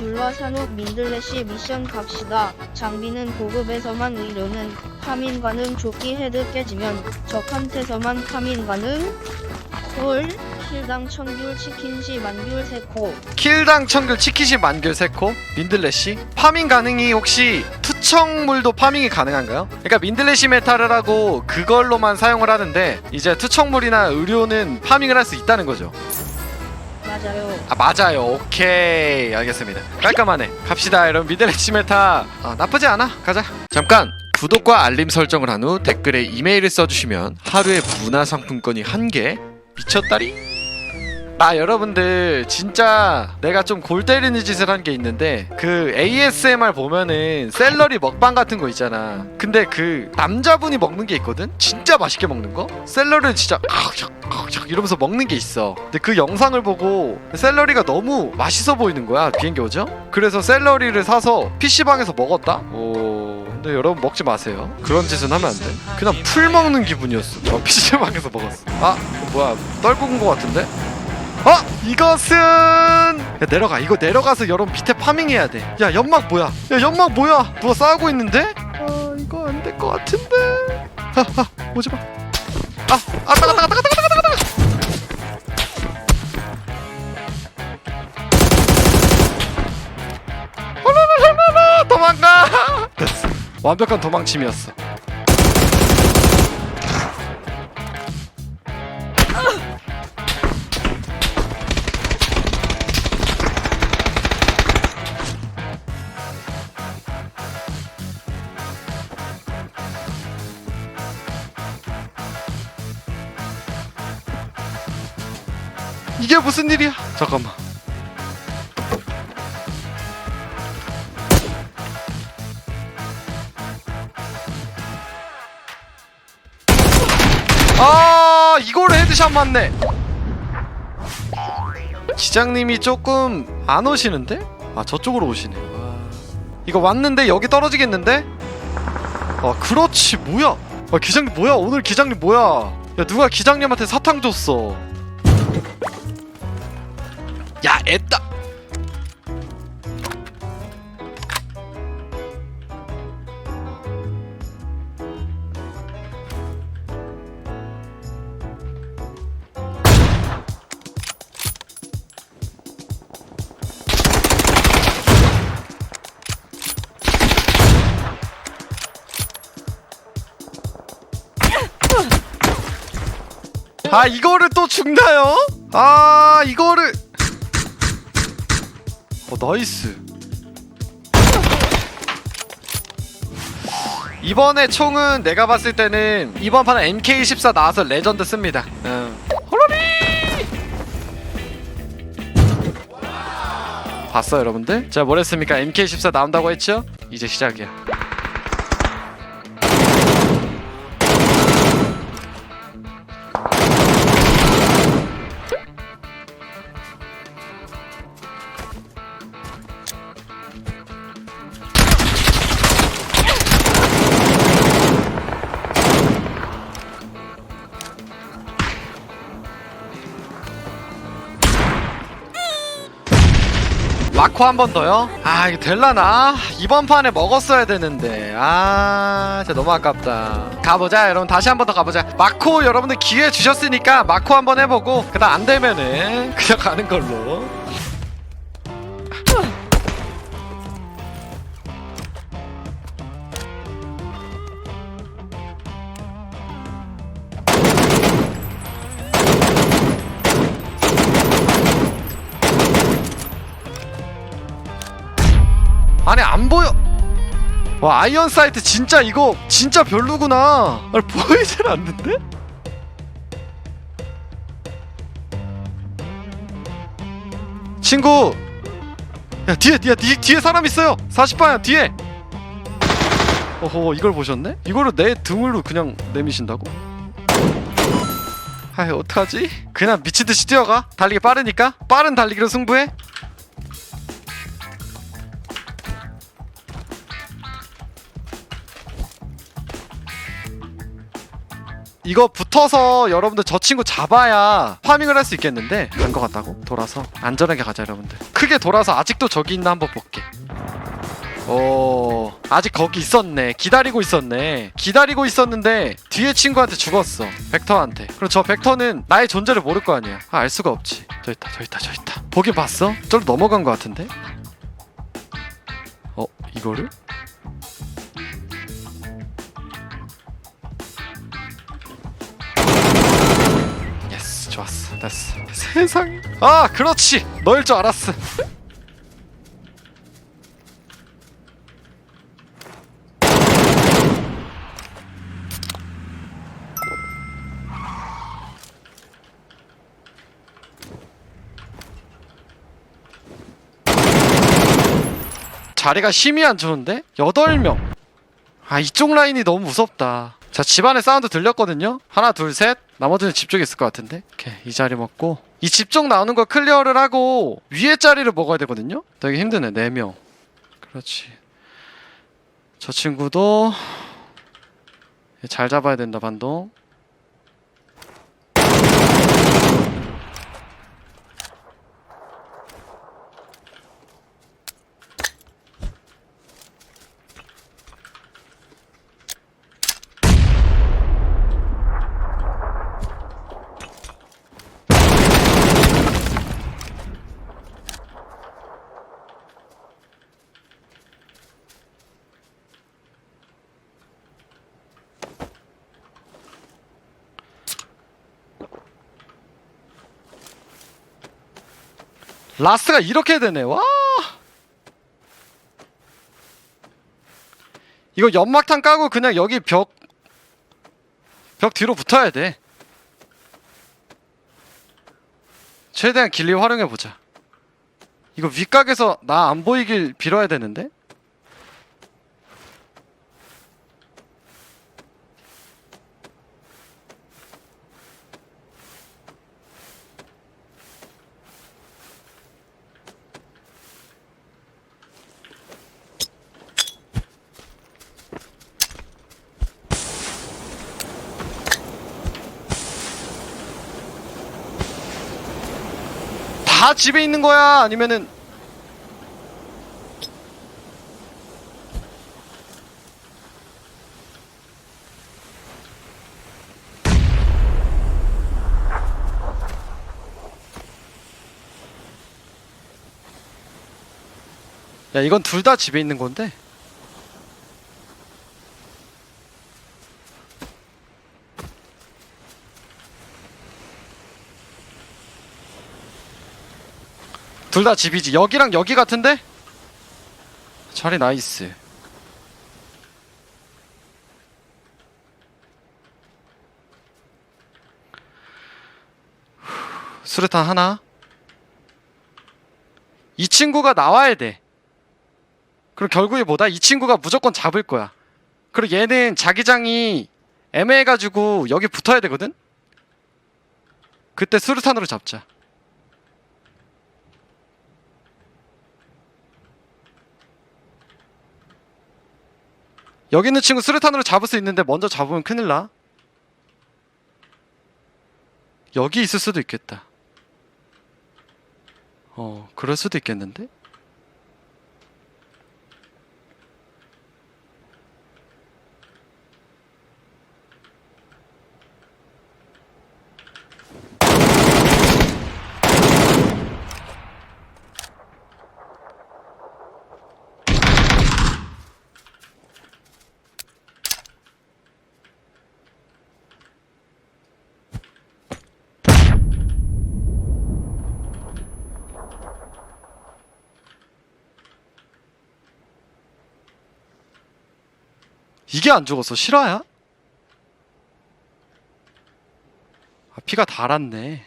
일와 산옥 민들레시 미션 갑시다. 장비는 보급에서만 의료는 파밍 가능 조끼 헤드 깨지면 적한테서만 파밍 가능. 홀 킬당 천귤 치킨시 만귤 세코. 킬당 청귤 치킨시 만귤 세코 민들레시 파밍 가능이 혹시 투척물도 파밍이 가능한가요? 그러니까 민들레시 메탈을 하고 그걸로만 사용을 하는데 이제 투척물이나 의료는 파밍을 할 수 있다는 거죠 맞아요. 아 맞아요. 오케이. 알겠습니다. 깔끔하네. 갑시다 여러분. 민들레시 메타 아, 나쁘지 않아. 가자. 잠깐. 구독과 알림 설정을 한 후 댓글에 이메일을 써주시면 하루에 문화 상품권이 한개 미쳤다리 아 여러분들 진짜 내가 좀 골 때리는 짓을 한 게 있는데 그 ASMR 보면은 샐러리 먹방 같은 거 있잖아. 근데 그 남자분이 먹는 게 있거든? 진짜 맛있게 먹는 거? 샐러리를 진짜 칵샥칵샥 이러면서 먹는 게 있어. 근데 그 영상을 보고 샐러리가 너무 맛있어 보이는 거야 비행기 오죠? 그래서 샐러리를 사서 PC방에서 먹었다? 오 근데 여러분 먹지 마세요. 그런 짓은 하면 안돼. 그냥 풀 먹는 기분이었어. 저 PC방에서 먹었어. 아 뭐야 떨군 거 같은데 어? 이것은 야 내려가 이거 내려가서 여러분 밑에 파밍해야 돼야 연막 뭐야 야 연막 뭐야 누가 싸우고 있는데? 아 이거 안 될 것 같은데 하하 오지마 아 아따가 따가 따가 따가 따가 따가 도망가 완벽한 도망침이었어 이게 무슨 일이야? 잠깐만. 아 이거를 헤드샷 맞네. 기장님이 조금 안 오시는데? 아 저쪽으로 오시네. 와. 이거 왔는데 여기 떨어지겠는데? 아 그렇지 뭐야? 아 기장님 뭐야? 오늘 기장님 뭐야? 야 누가 기장님한테 사탕 줬어 애따 아 이거를 또 죽나요? 아 이거를 어 나이스 이번에 총은 내가 봤을 때는 이번 판은 MK14 나와서 레전드 씁니다 응. 호로리 봤어 여러분들? 제가 뭐랬습니까 MK14 나온다고 했죠? 이제 시작이야 마코 한 번 더요? 아 이거 될라나? 이번 판에 먹었어야 되는데. 아 진짜 너무 아깝다. 가보자 여러분. 다시 한 번 더 가보자. 마코 여러분들 기회 주셨으니까 마코 한 번 해보고 그다음 안 되면은 그냥 가는 걸로 아니 안 보여 와 아이언 사이트 진짜 이거 진짜 별로구나 아니 보이질 않는데? 친구 야 뒤에 뒤에 뒤에, 뒤에 사람 있어요 40방향 뒤에 어허 이걸 보셨네? 이거를 내 등으로 그냥 내미신다고? 아이 어떡하지? 그냥 미친듯이 뛰어가 달리기 빠르니까 빠른 달리기로 승부해 이거 붙어서 여러분들 저 친구 잡아야 파밍을 할 수 있겠는데 간 것 같다고? 돌아서 안전하게 가자 여러분들. 크게 돌아서 아직도 저기 있나 한번 볼게. 오 아직 거기 있었네. 기다리고 있었네. 기다리고 있었는데 뒤에 친구한테 죽었어. 벡터한테. 그럼 저 벡터는 나의 존재를 모를 거 아니야. 아, 알 수가 없지. 저 있다 저 있다 저 있다. 보긴 봤어? 저로 넘어간 거 같은데? 어 이거를? 좋았어. 됐어. 세상에. 아 그렇지. 너일 줄 알았어. 자리가 심히 안 좋은데? 8명. 아 이쪽 라인이 너무 무섭다 자 집안에 사운드 들렸거든요. 하나 둘 셋. 나머지는 집 쪽에 있을 것 같은데. 오케이 이 자리 먹고. 이 집 쪽 나오는 거 클리어를 하고 위에 자리를 먹어야 되거든요. 되게 힘드네. 4명. 그렇지. 저 친구도 잘 잡아야 된다 반동 라스가 이렇게 되네. 와. 이거 연막탄 까고 그냥 여기 벽 벽 뒤로 붙어야 돼. 최대한 길리 활용해 보자. 이거 윗각에서 나 안 보이길 빌어야 되는데 다 집에 있는 거야? 아니면은 야 이건 둘 다 집에 있는 건데 둘 다 집이지 여기랑 여기 같은데? 자리 나이스 후, 수류탄 하나 이 친구가 나와야 돼 그럼 결국에 뭐다? 이 친구가 무조건 잡을 거야 그리고 얘는 자기장이 애매해가지고 여기 붙어야 되거든? 그때 수류탄으로 잡자 여기 있는 친구 수류탄으로 잡을 수 있는데 먼저 잡으면 큰일 나. 여기 있을 수도 있겠다. 어, 그럴 수도 있겠는데? 이게 안 죽었어. 실화야? 아, 피가 달았네.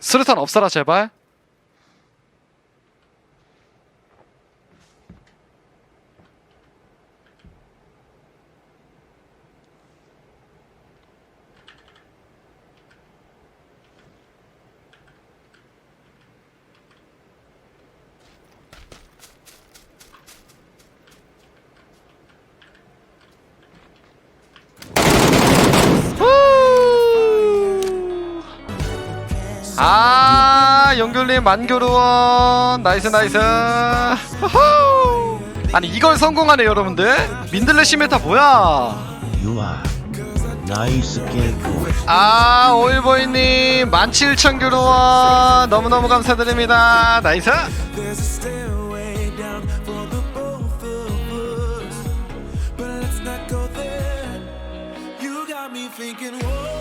스르탄 없어라 제발. 아 연결님 만교루원 나이스 나이스 호호. 아니 이걸 성공하네 여러분들 민들레 시메타 뭐야 You are nice 개구. 아 오일보이님 17,000 교루원 너무너무 감사드립니다 나이스 There's a stairway down for the both of us. But let's not go there. You got me thinking, whoa.